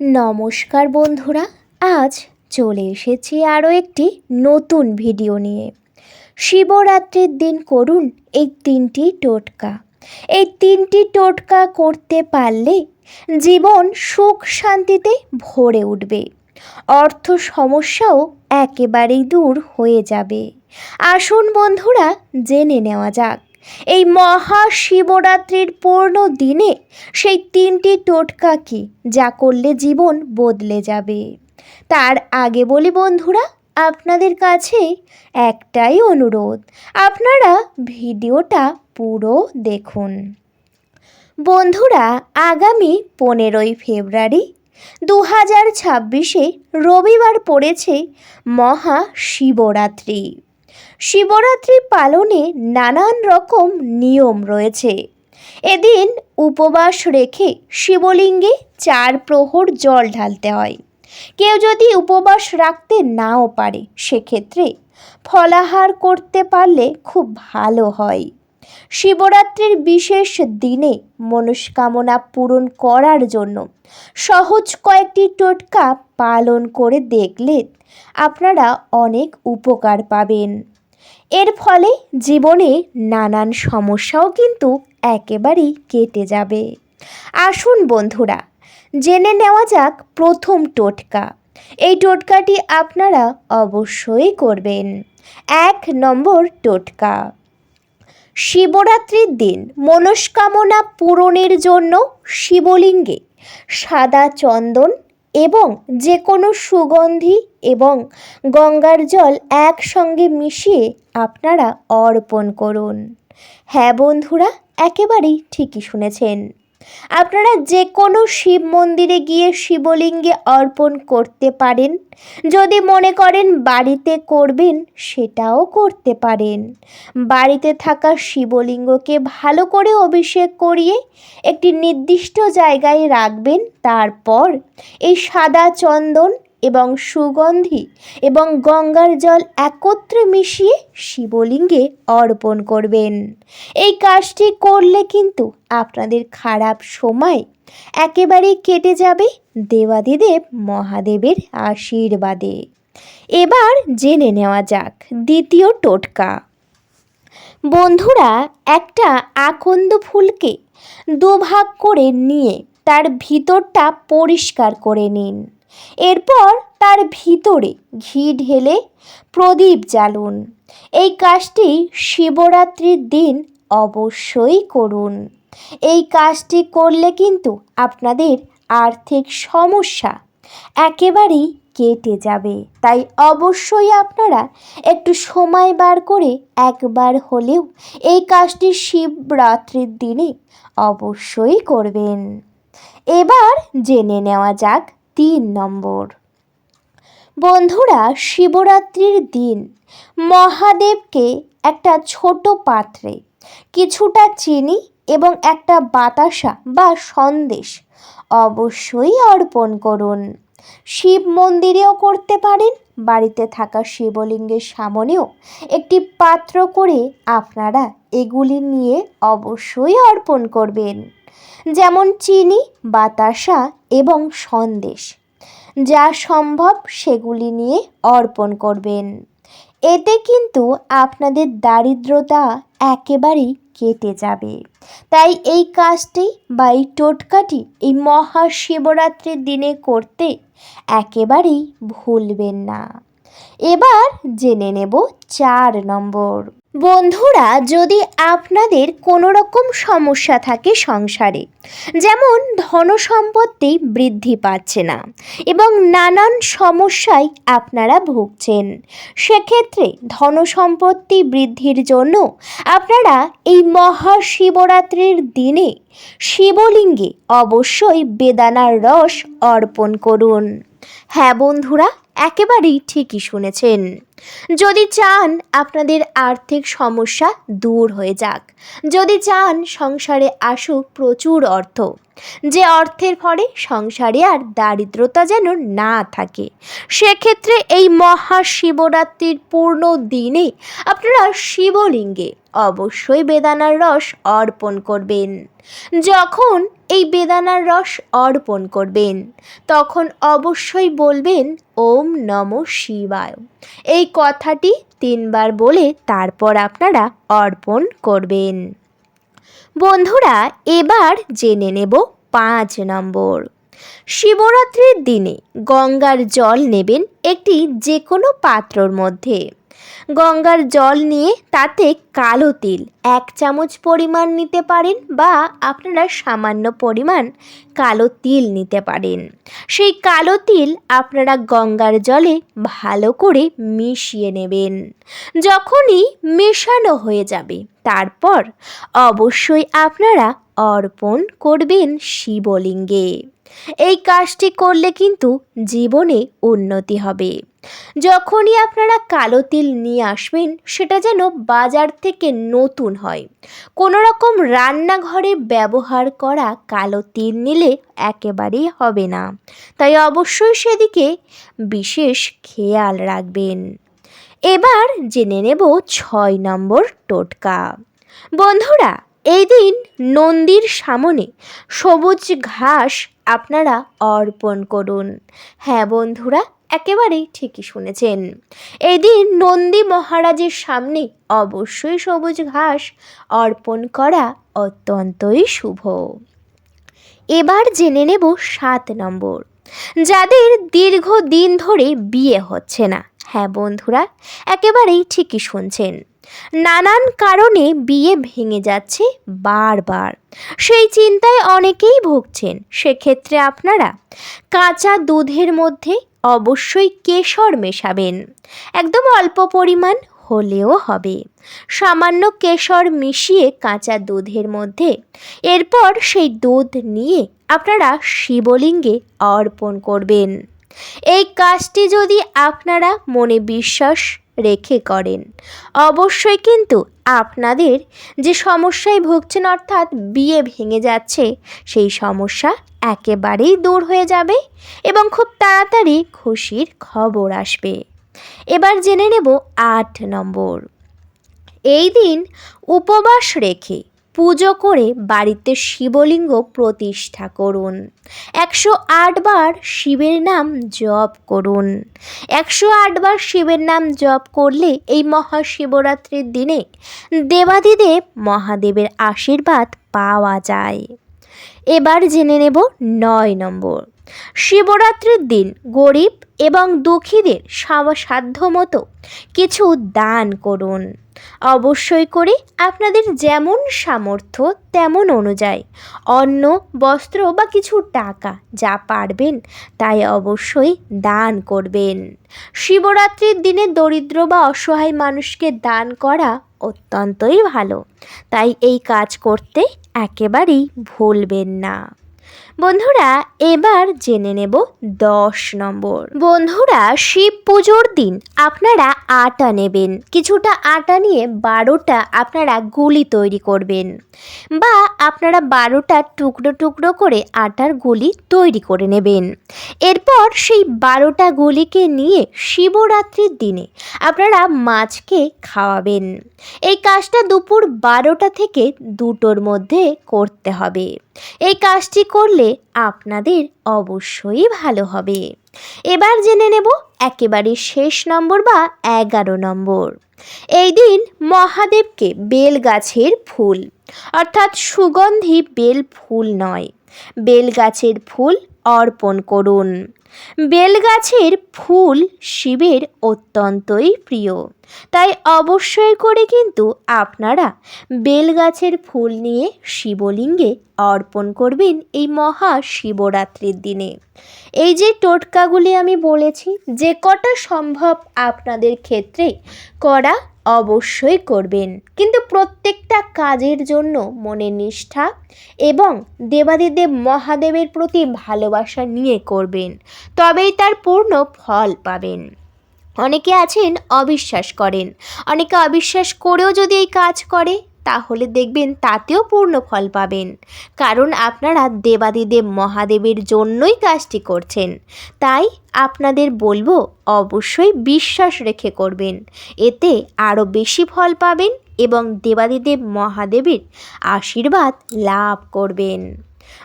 নমস্কার বন্ধুরা, আজ চলে এসেছি আরও একটি নতুন ভিডিও নিয়ে। শিবরাত্রির দিন করুন এই তিনটি টোটকা। এই তিনটি টোটকা করতে পারলে জীবন সুখ শান্তিতে ভরে উঠবে। অর্থ সমস্যাও একেবারেই দূর হয়ে যাবে। আসুন বন্ধুরা, জেনে নেওয়া যাক। এই মহাশিবরাত্রির পূর্ণ দিনে সেই তিনটি টোটকা কি যা করলে জীবন বদলে যাবে? তার আগে বলি বন্ধুরা, আপনাদের কাছে একটাই অনুরোধ, আপনারা ভিডিওটা পুরো দেখুন। বন্ধুরা, আগামী পনেরোই ফেব্রুয়ারি দু হাজার ছাব্বিশে রবিবার পড়েছে মহা শিবরাত্রি পালনে নানান রকম নিয়ম রয়েছে। এদিন উপবাস রেখে শিবলিঙ্গে চার প্রহর জল ঢালতে হয়। কেউ যদি উপবাস রাখতে নাও পারে, সেক্ষেত্রে ফলাহার করতে পারলে খুব ভালো হয়। শিবরাত্রির বিশেষ দিনে মনস্কামনা পূরণ করার জন্য সহজ কয়েকটি টোটকা পালন করে দেখলে আপনারা অনেক উপকার পাবেন। এর ফলে জীবনে নানান সমস্যাও কিন্তু একেবারেই কেটে যাবে। আসুন বন্ধুরা, জেনে নেওয়া যাক প্রথম টোটকা। এই টোটকাটি আপনারা অবশ্যই করবেন। এক নম্বর টোটকা। শিবরাত্রির দিন মনস্কামনা পূরণের জন্য শিবলিঙ্গে সাদা চন্দন এবং যে কোনো সুগন্ধি এবং গঙ্গার জল একসঙ্গে মিশিয়ে আপনারা অর্পণ করুন। হ্যাঁ বন্ধুরা, একেবারেই ঠিকই শুনেছেন। আপনারা যে কোনো শিব মন্দিরে গিয়ে শিবলিঙ্গে অর্পণ করতে পারেন। যদি মনে করেন বাড়িতে করবেন, সেটাও করতে পারেন। বাড়িতে থাকা শিবলিঙ্গকে ভালো করে অভিষেক করিয়ে একটি নির্দিষ্ট জায়গায় রাখবেন। তারপর এই সাদা চন্দন এবং সুগন্ধি এবং গঙ্গার জল একত্রে মিশিয়ে শিবলিঙ্গে অর্পণ করবেন। এই কাজটি করলে কিন্তু আপনাদের খারাপ সময় একেবারেই কেটে যাবে দেবাদিদেব মহাদেবের আশীর্বাদে। এবার জেনে নেওয়া যাক দ্বিতীয় টোটকা। বন্ধুরা, একটা আকন্দ ফুলকে দুভাগ করে নিয়ে তার ভিতরটা পরিষ্কার করে নিন। এরপর তার ভিতরে ঘি ঢেলে প্রদীপ জ্বালুন। এই কাজটি শিবরাত্রির দিন অবশ্যই করুন। এই কাজটি করলে কিন্তু আপনাদের আর্থিক সমস্যা একেবারেই কেটে যাবে। তাই অবশ্যই আপনারা একটু সময় বার করে একবার হলেও এই কাজটি শিবরাত্রির দিনে অবশ্যই করবেন। এবার জেনে নেওয়া যাক তিন নম্বর। বন্ধুরা, শিবরাত্রির দিন মহাদেবকে একটা ছোট পাত্রে কিছুটা চিনি এবং একটা বাতাসা বা সন্দেশ অবশ্যই অর্পণ করুন। শিব মন্দিরেও করতে পারেন বাড়িতে থাকা শিবলিঙ্গের সামনেও একটি পাত্র করে আপনারা এগুলি নিয়ে অবশ্যই অর্পণ করবেন। যেমন চিনি, বাতাসা এবং সন্দেশ। যা সম্ভব সেগুলি নিয়ে অর্পণ করবেন। এতে কিন্তু আপনাদের দারিদ্রতা একেবারেই কেটে যাবে। তাই এই কাজটি বা এই টোটকাটি এই মহাশিবরাত্রির দিনে করতে একেবারেই ভুলবেন না। এবার জেনে নেব চার নম্বর। বন্ধুরা, যদি আপনাদের কোনো রকম সমস্যা থাকে সংসারে, যেমন ধন সম্পত্তি বৃদ্ধি পাচ্ছে না এবং নানান সমস্যায় আপনারা ভুগছেন, সেক্ষেত্রে ধন সম্পত্তি বৃদ্ধির জন্য আপনারা এই মহাশিবরাত্রির দিনে শিবলিঙ্গে অবশ্যই বেদানার রস অর্পণ করুন। হ্যাঁ বন্ধুরা, একেবারেই ঠিকই শুনেছেন। যদি চান আপনাদের আর্থিক সমস্যা দূর হয়ে যাক, যদি চান সংসারে আসুক প্রচুর অর্থ, যে অর্থের ফলে সংসারে আর দারিদ্রতা যেন না থাকে, সেক্ষেত্রে এই মহাশিবরাত্রির পূর্ণ দিনে আপনারা শিবলিঙ্গে অবশ্যই বেদানার রস অর্পণ করবেন। যখন এই বেদানার রস অর্পণ করবেন, তখন অবশ্যই বলবেন, ওম নম শিবায়। এই কথাটি তিনবার বলে তারপর আপনারা অর্পণ করবেন। বন্ধুরা, এবার জেনে নেব পাঁচ নম্বর। শিবরাত্রির দিনে গঙ্গার জল নেবেন একটি যে কোনো পাত্রর মধ্যে। গঙ্গার জল নিয়ে তাতে কালো তিল। এক চামচ পরিমাণ নিতে পারেন বা আপনারা সামান্য পরিমাণ কালো তিল নিতে পারেন। সেই কালো তিল আপনারা গঙ্গার জলে ভালো করে মিশিয়ে নেবেন। যখনই মেশানো হয়ে যাবে, তারপর অবশ্যই আপনারা অর্পণ করবেন শিবলিঙ্গে। এই কাজটি করলে কিন্তু জীবনে উন্নতি হবে। যখনই আপনারা কালো তিল নিয়ে আসবেন, সেটা যেন বাজার থেকে নতুন হয়। কোনো রকম রান্নাঘরে ব্যবহার করা কালো তিল নিলে একেবারেই হবে না। তাই অবশ্যই সেদিকে বিশেষ খেয়াল রাখবেন। এবার জেনে নেব ছয় নম্বর টোটকা। বন্ধুরা, এই দিন নন্দীর সামনে সবুজ ঘাস আপনারা অর্পণ করুন। হ্যাঁ বন্ধুরা একেবারেই ঠিকই শুনেছেন। এদিন নন্দী মহারাজের সামনে অবশ্যই সবুজ ঘাস অর্পণ করা অত্যন্তই শুভ। এবার জেনে নেব সাত নম্বর। যাদের দীর্ঘদিন ধরে বিয়ে হচ্ছে না। হ্যাঁ বন্ধুরা, একেবারেই ঠিকই শুনছেন। নানান কারণে বিয়ে ভেঙে যাচ্ছে বারবার। সেই চিন্তায় অনেকেই ভুগছেন। সেক্ষেত্রে আপনারা কাঁচা দুধের মধ্যে অবশ্যই কেশর মেশাবেন। একদম অল্প পরিমাণ হলেও হবে। সামান্য কেশর মিশিয়ে কাঁচা দুধের মধ্যে এরপর সেই দুধ নিয়ে আপনারা শিবলিঙ্গে অর্পণ করবেন। এই কাজটি যদি আপনারা মনে বিশ্বাস রেখে করেন, অবশ্যই কিন্তু আপনাদের যে সমস্যায় ভুগছেন অর্থাৎ বিয়ে ভেঙে যাচ্ছে, সেই সমস্যা একেবারেই দূর হয়ে যাবে এবং খুব তাড়াতাড়ি খুশির খবর আসবে। এবার জেনে নেব আট নম্বর। এই দিন উপবাস রেখে পুজো করে বাড়িতে শিবলিঙ্গ প্রতিষ্ঠা করুন। একশো আটবার শিবের নাম জপ করুন। একশো আটবার শিবের নাম জপ করলে এই মহাশিবরাত্রির দিনে দেবাদিদেব মহাদেবের আশীর্বাদ পাওয়া যায়। এবার জেনে নেব নয় নম্বর। শিবরাত্রির দিন গরিব এবং দুঃখীদের সাধ্য মতো কিছু দান করুন। অবশ্যই করে আপনাদের যেমন সামর্থ্য তেমন অনুযায়ী অন্ন, বস্ত্র বা কিছু টাকা যা পারবেন তাই অবশ্যই দান করবেন। শিবরাত্রির দিনে দরিদ্র বা অসহায় মানুষকে দান করা অত্যন্তই ভালো। তাই এই কাজ করতে একেবারেই ভুলবেন না। বন্ধুরা, এবার জেনে নেব দশ নম্বর। বন্ধুরা, শিব পুজোর দিন আপনারা আটা নেবেন। কিছুটা আটা নিয়ে বারোটা আপনারা গুলি তৈরি করবেন বা আপনারা বারোটা টুকরো টুকরো করে আটার গুলি তৈরি করে নেবেন। এরপর সেই বারোটা গুলিকে নিয়ে শিবরাত্রির দিনে আপনারা মাছকে খাওয়াবেন। এই কাজটা দুপুর বারোটা থেকে দুটোর মধ্যে করতে হবে। এই কাজটি করলে আপনাদের অবশ্যই ভালো হবে। এবার জেনে নেব একেবারে শেষ নম্বর বা এগারো নম্বর। এই দিন মহাদেবকে বেল গাছের ফুল, অর্থাৎ সুগন্ধি বেল ফুল নয় বেল গাছের ফুল অর্পণ করুন। বেলগাছের ফুল শিবের অত্যন্তই প্রিয়। তাই অবশ্যই করে কিন্তু আপনারা বেলগাছের ফুল নিয়ে শিবলিঙ্গে অর্পণ করবেন এই মহা শিবরাত্রির দিনে। এই যে টোটকাগুলি আমি বলেছি, যে কটা সম্ভব আপনাদের ক্ষেত্রে করা অবশ্যই করবেন। কিন্তু প্রত্যেকটা কাজের জন্য মনে নিষ্ঠা এবং দেবাদিদেব মহাদেবের প্রতি ভালোবাসা নিয়ে করবেন, তবেই তার পূর্ণ ফল পাবেন। অনেকে আছেন অবিশ্বাস করেন, অনেকে অবিশ্বাস করেও যদি এই কাজ করে তাহলে দেখবেন তাতেও পূর্ণ ফল পাবেন। কারণ আপনারা দেবাদিদেব মহাদেবের জন্যই কাজটি করছেন। তাই আপনাদের বলব অবশ্যই বিশ্বাস রেখে করবেন। এতে আরও বেশি ফল পাবেন এবং দেবাদিদেব মহাদেবের আশীর্বাদ লাভ করবেন।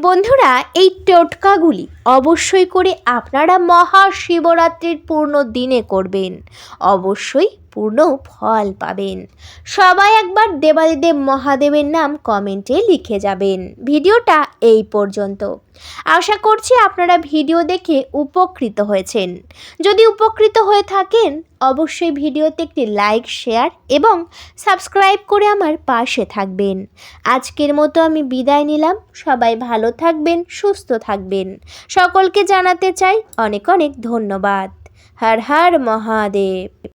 বন্ধুরা, এই টোটকাগুলি অবশ্যই করে আপনারা মহাশিবরাত্রির পূর্ণ দিনে করবেন। অবশ্যই পূর্ণ ফল পাবেন। সবাই একবার দেবাদিদেব মহাদেবের নাম কমেন্টে লিখে যাবেন। ভিডিওটা এই পর্যন্ত। আশা করছি আপনারা ভিডিও দেখে উপকৃত হয়েছেন। যদি উপকৃত হয়ে থাকেন, অবশ্যই ভিডিওতে একটি লাইক, শেয়ার এবং সাবস্ক্রাইব করে আমার পাশে থাকবেন। আজকের মতো আমি বিদায় নিলাম। সবাই ভালো থাকবেন, সুস্থ থাকবেন। সকলকে জানাতে চাই অনেক অনেক ধন্যবাদ। হর হর মহাদেব।